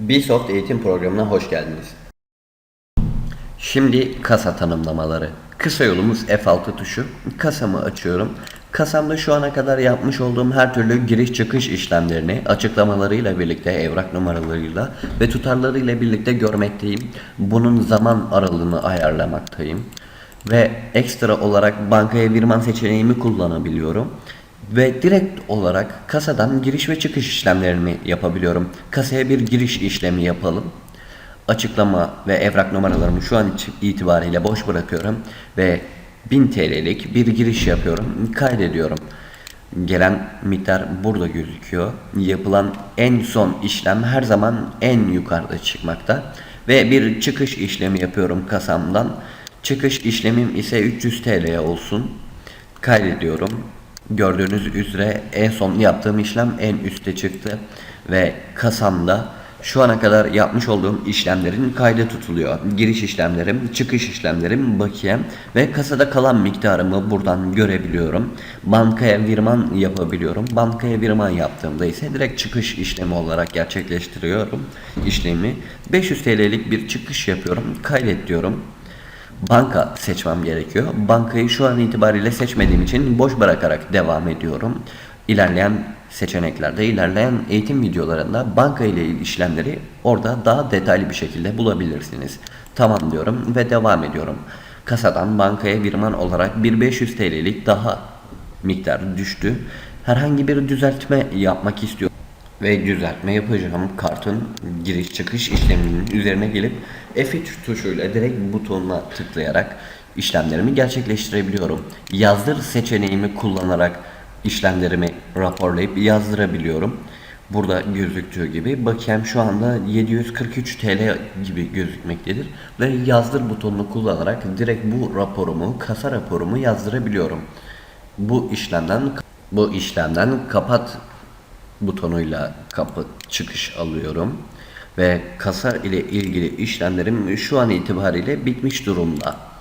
Bsoft eğitim programına hoş geldiniz. Şimdi kasa tanımlamaları. Kısa yolumuz F6 tuşu. Kasamı açıyorum. Kasamda şu ana kadar yapmış olduğum her türlü giriş çıkış işlemlerini açıklamalarıyla birlikte, evrak numaralarıyla ve tutarlarıyla birlikte görmekteyim. Bunun zaman aralığını ayarlamaktayım. Ve ekstra olarak bankaya virman seçeneğimi kullanabiliyorum. Ve direkt olarak kasadan giriş ve çıkış işlemlerini yapabiliyorum. Kasaya bir giriş işlemi yapalım. Açıklama ve evrak numaralarımı şu an itibariyle boş bırakıyorum ve 1000 TL'lik bir giriş yapıyorum. Kaydediyorum. Gelen miktar burada gözüküyor. Yapılan en son işlem her zaman en yukarıda çıkmakta. Ve bir çıkış işlemi yapıyorum kasamdan. Çıkış işlemim ise 300 TL olsun. Kaydediyorum. Gördüğünüz üzere en son yaptığım işlem en üste çıktı ve kasamda şu ana kadar yapmış olduğum işlemlerin kaydı tutuluyor. Giriş işlemlerim, çıkış işlemlerim, bakiyem ve kasada kalan miktarımı buradan görebiliyorum. Bankaya virman yapabiliyorum. Bankaya virman yaptığımda ise direkt çıkış işlemi olarak gerçekleştiriyorum işlemi. 500 TL'lik bir çıkış yapıyorum. Kaydet diyorum banka seçmem gerekiyor. Bankayı şu an itibariyle seçmediğim için boş bırakarak devam ediyorum. İlerleyen seçeneklerde, ilerleyen eğitim videolarında banka ile ilgili işlemleri orada daha detaylı bir şekilde bulabilirsiniz. Tamam diyorum ve devam ediyorum. Kasadan bankaya virman olarak bir 500 TL'lik daha miktar düştü. Herhangi bir düzeltme yapmak istiyorum ve düzeltme yapacağım kartın giriş çıkış işleminin üzerine gelip F3 tuşuyla direkt butonuna tıklayarak işlemlerimi gerçekleştirebiliyorum. Yazdır seçeneğimi kullanarak işlemlerimi raporlayıp yazdırabiliyorum. Burada gözüktüğü gibi bakiyem şu anda 743 TL gibi gözükmektedir ve yazdır butonunu kullanarak direkt bu raporumu, kasa raporumu yazdırabiliyorum. Bu işlemden bu işlemden kapat butonuyla kapı çıkış alıyorum ve kasa ile ilgili işlemlerim şu an itibariyle bitmiş durumda.